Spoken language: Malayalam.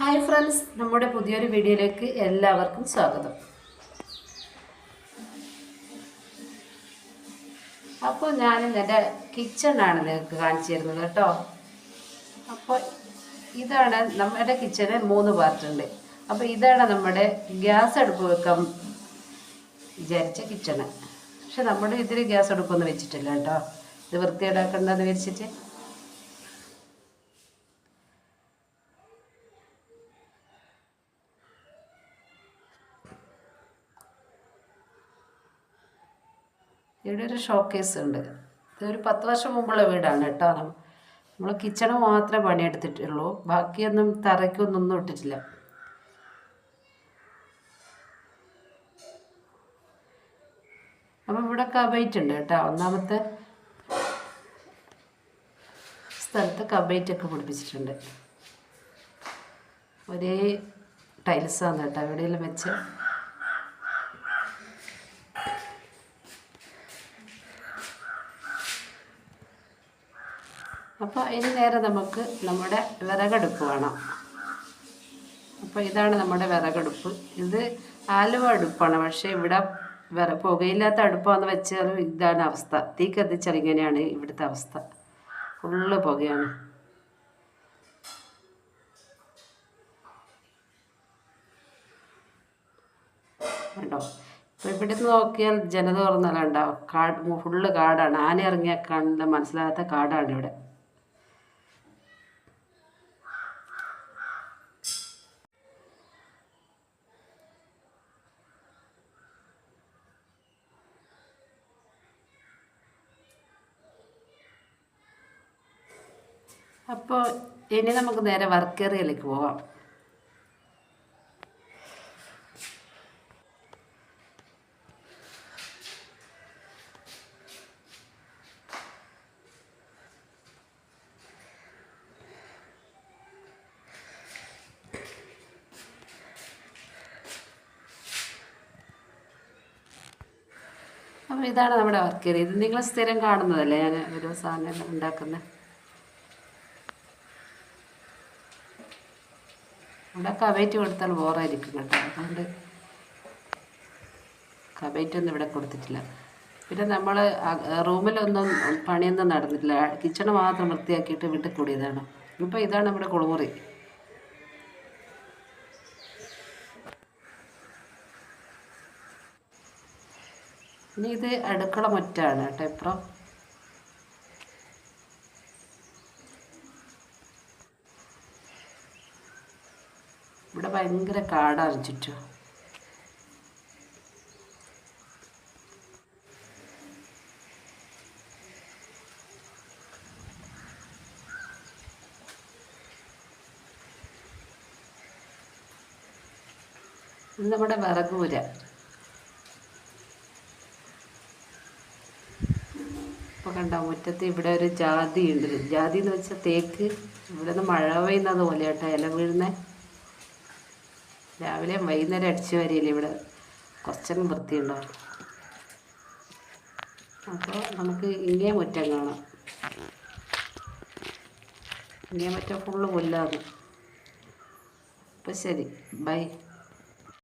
ഹായ് ഫ്രണ്ട്സ് നമ്മുടെ പുതിയൊരു വീഡിയോയിലേക്ക് എല്ലാവർക്കും സ്വാഗതം. അപ്പോൾ ഞാൻ എന്റെ കിച്ചണാണ് നിങ്ങൾക്ക് കാണിച്ചു തരുന്നത് കേട്ടോ. അപ്പോൾ ഇതാണ് നമ്മുടെ കിച്ചന് മൂന്ന് പാർട്ടുണ്ട് അപ്പോൾ ഇതാണ് നമ്മുടെ ഗ്യാസ് അടുപ്പ് വെക്കാൻ വിചാരിച്ച കിച്ചണ്. പക്ഷെ നമ്മുടെ ഇതിൽ ഗ്യാസ് അടുപ്പൊന്നും വെച്ചിട്ടില്ല കേട്ടോ. ഇത് വൃത്തിയേടാക്കണ്ടെന്ന് വിചാരിച്ചിട്ട് ഇവിടെ ഒരു ഷോക്കേസ് ഉണ്ട്. ഇതൊരു പത്ത് വർഷം മുമ്പുള്ള വീടാണ് കേട്ടോ. നമ്മൾ കിച്ചണ് മാത്രമേ പണിയെടുത്തിട്ടുള്ളൂ. ബാക്കിയൊന്നും തറയ്ക്കൊന്നും ഒന്നും ഇട്ടിട്ടില്ല. അപ്പം ഇവിടെ കബൈറ്റ് ഉണ്ട് കേട്ടോ. ഒന്നാമത്തെ സ്ഥലത്ത് കബൈറ്റ് ഒക്കെ പിടിപ്പിച്ചിട്ടുണ്ട്. ഒരേ ടൈൽസാണ് കേട്ടോ. എവിടെയെല്ലാം വെച്ച് അപ്പോൾ ഇനി നേരെ നമുക്ക് നമ്മുടെ വിറകടുപ്പ് വേണം. അപ്പോൾ ഇതാണ് നമ്മുടെ വിറകടുപ്പ്. ഇത് ആലുവ അടുപ്പാണ്. പക്ഷേ ഇവിടെ വിറ പുകയില്ലാത്ത അടുപ്പാന്ന് വെച്ചാൽ ഇതാണ് അവസ്ഥ. തീ കത്തിച്ചാൽ ഇങ്ങനെയാണ് ഇവിടുത്തെ അവസ്ഥ. ഫുള്ള് പുകയാണ്. കണ്ടോ? ഇപ്പോൾ ഇവിടുന്ന് നോക്കിയാൽ ജനത തുറന്നാലും ഉണ്ടാവും കാട് ഫുള്ള് കാടാണ്. ആന ഇറങ്ങിയാൽ കാണുന്ന മനസ്സിലാകാത്ത കാടാണ് ഇവിടെ. അപ്പോൾ ഇനി നമുക്ക് നേരെ വർക്ക് ഏറിയയിലേക്ക് പോവാം. അപ്പോൾ ഇതാണ് നമ്മുടെ വർക്ക് ഏരിയ ഇത് നിങ്ങൾ സ്ഥിരം കാണുന്നതല്ലേ? ഞാൻ ഓരോ സാധനം ഉണ്ടാക്കുന്നത് ഇവിടെ കവേറ്റ് കൊടുത്താൽ ബോറായിരിക്കും കേട്ടോ. അതുകൊണ്ട് കവേറ്റൊന്നും ഇവിടെ കൊടുത്തിട്ടില്ല. പിന്നെ നമ്മൾ റൂമിലൊന്നും പണിയൊന്നും നടന്നിട്ടില്ല. കിച്ചണ് മാത്രം വൃത്തിയാക്കിയിട്ട് വീട്ടിൽ കൂടിയതാണ്. ഇപ്പോൾ ഇതാണ് നമ്മുടെ കുളിമുറി. ഇനി ഇത് അടുക്കള മുറ്റാണ് കേട്ടോ ഇപ്പുറം. ഇവിടെ ഭയങ്കര കാടാണ് ചുറ്റും. നമ്മുടെ വിറകൂര. ഇപ്പോൾ കണ്ട മുറ്റത്ത് ഇവിടെ ഒരു ജാതി ഉണ്ട് ജാതി എന്ന് വെച്ചാൽ തേക്ക് ഇവിടെ നിന്ന് മഴ പെയ്യുന്നത് പോലെ കേട്ടോ ഇല വീഴുന്നത് രാവിലെ വൈകുന്നേരം അടിച്ചു വരില്ലേ ഇവിടെ? കുറച്ചൊന്നും വൃത്തിയുണ്ടാവും അപ്പോൾ നമുക്ക് ഇങ്ങേ മുറ്റം കാണാം. ഇങ്ങേ മുറ്റം ഫുള്ള് കൊല്ലാതെ അപ്പോൾ ശരി ബൈ